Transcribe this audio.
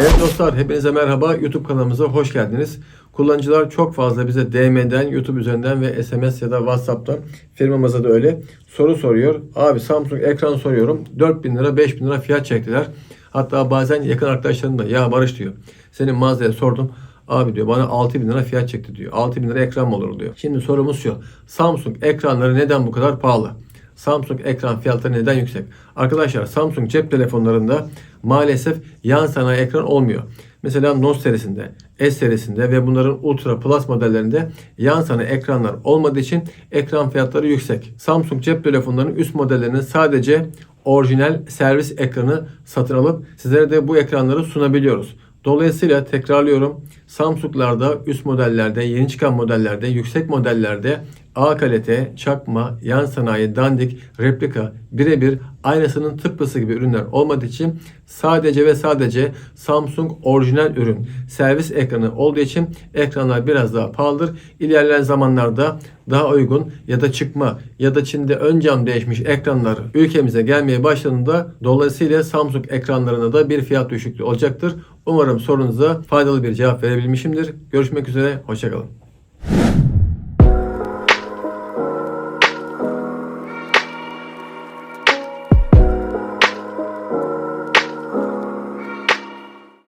Evet dostlar hepinize merhaba. YouTube kanalımıza hoş geldiniz. Kullanıcılar çok fazla bize DM'den, YouTube üzerinden ve SMS ya da WhatsApp'tan firmamıza da öyle soru soruyor. Abi Samsung ekran soruyorum. 4000 lira 5000 lira fiyat çektiler. Hatta bazen yakın arkadaşlarım da ya Barış diyor. Senin mağazaya sordum. Abi diyor bana 6000 lira fiyat çekti diyor. 6000 lira ekran mı olur diyor. Şimdi sorumuz şu. Samsung ekranları neden bu kadar pahalı? Samsung ekran fiyatları neden yüksek? Arkadaşlar Samsung cep telefonlarında maalesef yan sanayi ekran olmuyor. Mesela Note serisinde, S serisinde ve bunların Ultra Plus modellerinde yan sanayi ekranlar olmadığı için ekran fiyatları yüksek. Samsung cep telefonlarının üst modellerinin sadece orijinal servis ekranı satın alıp sizlere de bu ekranları sunabiliyoruz. Dolayısıyla tekrarlıyorum. Samsung'larda üst modellerde, yeni çıkan modellerde, yüksek modellerde A kalite, çakma, yan sanayi, dandik, replika, birebir aynısının tıpkısı gibi ürünler olmadığı için sadece ve sadece Samsung orijinal ürün servis ekranı olduğu için ekranlar biraz daha pahalıdır. İlerleyen zamanlarda daha uygun ya da çıkma ya da Çin'de ön cam değişmiş ekranlar ülkemize gelmeye başladığında dolayısıyla Samsung ekranlarına da bir fiyat düşüklüğü olacaktır. Umarım sorunuza faydalı bir cevap verebilmişimdir. Görüşmek üzere, hoşçakalın.